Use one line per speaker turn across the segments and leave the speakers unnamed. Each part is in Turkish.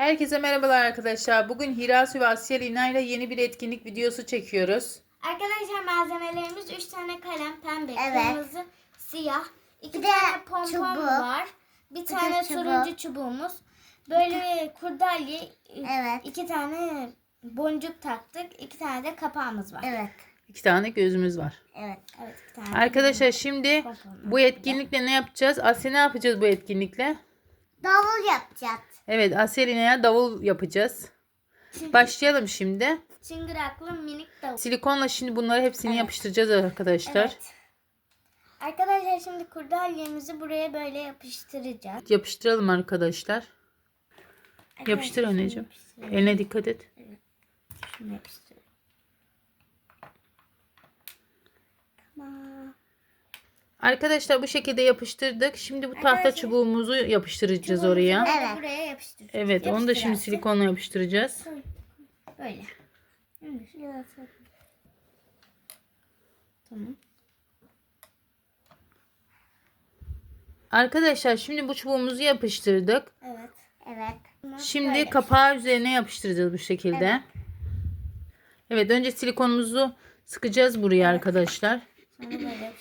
Herkese merhabalar arkadaşlar. Bugün Hirasu ve Asya Lina ile yeni bir etkinlik videosu çekiyoruz.
Arkadaşlar malzemelerimiz 3 tane kalem pembe,
Evet.
kırmızı, siyah. 2
Bir de
tane pompon
çubuk.
var. Bir tane
çubuk.
turuncu çubuğumuz. Böyle kurdalye,
Evet.
iki tane boncuk taktık. iki tane de kapağımız var.
Evet.
İki tane gözümüz var.
Evet.
Evet, iki tane.
Arkadaşlar şimdi bu etkinlikle ne yapacağız? Asya ne yapacağız bu etkinlikle?
Davul yapacağız.
Evet Asya Lina'ya davul yapacağız. Başlayalım şimdi.
Çıngıraklı minik davul.
Silikonla şimdi bunları hepsini yapıştıracağız arkadaşlar.
Evet. Arkadaşlar şimdi kurdalyemizi buraya böyle yapıştıracağız.
Yapıştıralım arkadaşlar. Yapıştır
Arkadaşlar,
anneciğim.
yapıştıralım.
Eline dikkat et.
Şunu yapıştıralım. Tamam.
Arkadaşlar bu şekilde yapıştırdık. Şimdi bu tahta
Arkadaşlar-
çubuğumuzu yapıştıracağız
Çubuğumuzu
oraya.
Evet.
Buraya yapıştıracağız.
Evet onu da
Yapıştır
şimdi silikonla yapıştıracağız.
Böyle. Tamam.
Arkadaşlar şimdi bu çubuğumuzu yapıştırdık.
Evet.
Evet.
Şimdi
Böyle.
kapağı üzerine yapıştıracağız bu şekilde. Evet. önce silikonumuzu sıkacağız buraya arkadaşlar.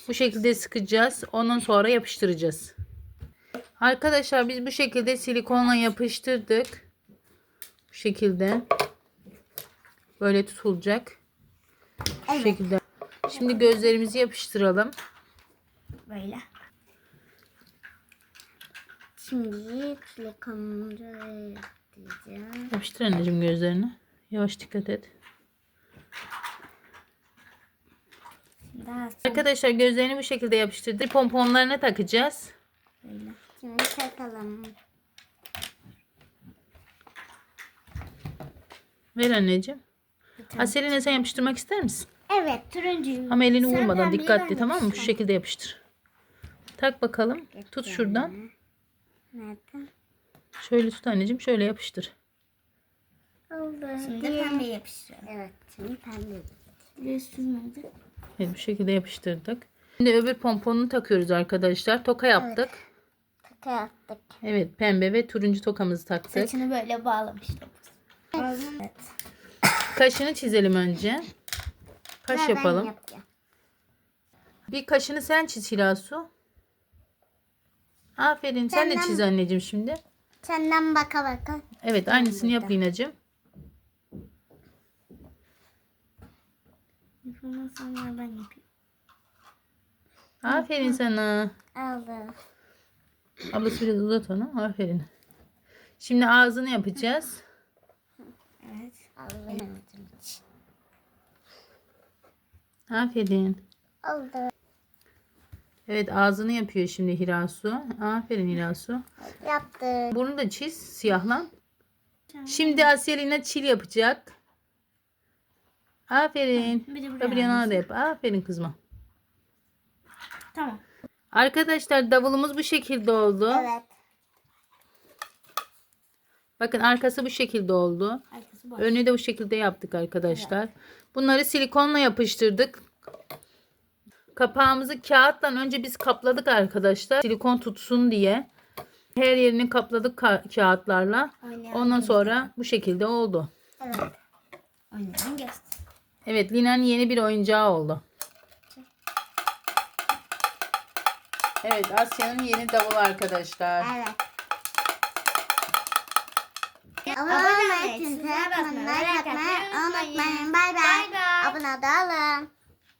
Bu şekilde sıkacağız. Ondan sonra yapıştıracağız. Arkadaşlar biz bu şekilde silikonla yapıştırdık. Bu şekilde. Böyle tutulacak. Bu şekilde. Şimdi gözlerimizi yapıştıralım.
Böyle.
Şimdi silikonumuzu.
Yapıştır anneciğim gözlerini. Yavaş dikkat et.
Daha sonra
Arkadaşlar gözlerini bu şekilde yapıştırdık. Pomponlarına takacağız.
böyle.
Şimdi takalım.
Ver anneciğim. Aseline sen yapıştırmak ister misin?
Evet. Turuncu.
Ama elini
Sen
vurmadan dikkatli tamam mı? Şu şekilde yapıştır. Tak bakalım. Tut şuradan.
Nerede?
Şöyle tut anneciğim. Şöyle yapıştır.
Oldu.
Şimdi pembe yapıştıralım.
Evet. Şimdi pembe.
Bir sürmedi.
Evet bu şekilde yapıştırdık. Şimdi öbür pomponunu takıyoruz arkadaşlar. Toka yaptık.
Taka yaptık.
Evet pembe ve turuncu tokamızı taktık.
Saçını böyle bağlamıştım. Evet.
Kaşını çizelim önce. Kaş
ben
yapalım.
yapacağım.
Bir kaşını sen çiz Hilasu. Aferin. Sen de
Senden-
çiz anneciğim şimdi.
Senden baka baka.
Evet aynısını yap Lina'cığım.
Ondan sonra ben yapayım.
Aferin sana.
Aldı.
Ablası biraz uzat onu. Aferin. Şimdi ağzını yapacağız.
Evet.
Aldı.
Aferin.
Oldu.
Evet ağzını yapıyor şimdi Hirasu. Aferin Hirasu.
Yaptı.
Bunu da çiz siyahla. Şimdi Asyelina çil yapacak. Aferin.
Bir de buraya
Öbür yanına da yap. Aferin kızma.
Tamam.
Arkadaşlar davulumuz bu şekilde oldu.
Evet.
Bakın arkası bu şekilde oldu.
Arkası boş.
Önü de bu şekilde yaptık arkadaşlar. Bunları silikonla yapıştırdık. Kapağımızı kağıttan önce biz kapladık arkadaşlar. Silikon tutsun diye. Her yerini kapladık ka- kağıtlarla.
Oynayalım.
Ondan sonra bu şekilde oldu.
Evet.
Oynayalım göster.
Evet Lina'nın yeni bir oyuncağı oldu. Evet Asya'nın yeni davulu arkadaşlar.
Evet.
Abone
Abone
olmayı,
olmayı,
tintine basmayı,
like
atmayı
unutmayın. Bay
Bay
bay.
bay.
Abone olun.